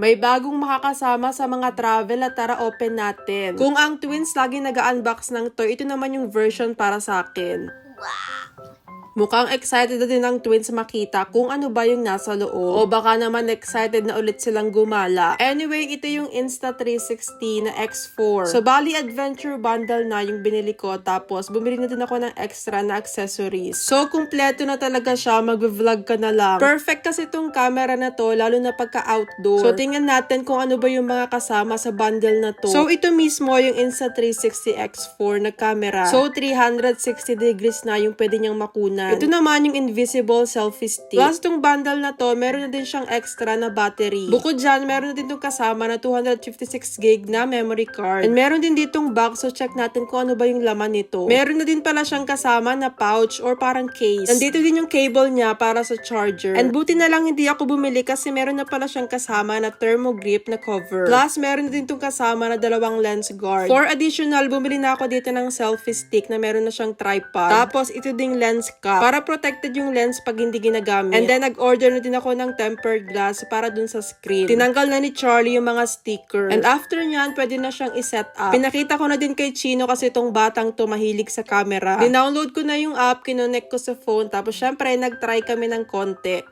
May bagong makakasama sa mga travel at tara open natin. Kung ang twins lagi nag-unbox ng toy, ito naman yung version para sa akin. Mukhang excited na din ang twins makita kung ano ba yung nasa loob. O baka naman excited na ulit silang gumala. Anyway, ito yung Insta360 na X4. So, bali adventure bundle na yung binili ko. Tapos, bumili na din ako ng extra na accessories. So, kumpleto na talaga siya. Mag-vlog ka na lang. Perfect kasi itong camera na to, lalo na pagka-outdoor. So, tingnan natin kung ano ba yung mga kasama sa bundle na to. So, ito mismo yung Insta360 X4 na camera. So, 360 degrees na yung pwede niyang makunan. Ito naman yung invisible selfie stick. Plus, itong bundle na to, meron na din siyang extra na battery. Bukod dyan, meron na din itong kasama na 256 gig na memory card. And meron din ditong box, so check natin kung ano ba yung laman nito. Meron na din pala siyang kasama na pouch or parang case. Nandito din yung cable niya para sa charger. And buti na lang hindi ako bumili kasi meron na pala siyang kasama na thermo grip na cover. Plus, meron na din itong kasama na dalawang lens guard. For additional, bumili na ako dito ng selfie stick na meron na siyang tripod. Tapos, ito ding lens cap para protected yung lens pag hindi ginagamit. And then, nag-order na din ako ng tempered glass para dun sa screen. Tinanggal na ni Charlie yung mga sticker. And after nyan, pwede na siyang iset up. Pinakita ko na din kay Chino kasi itong batang to mahilig sa camera. Dinownload ko na yung app, kinonek ko sa phone. Tapos, syempre, nag-try kami ng konti.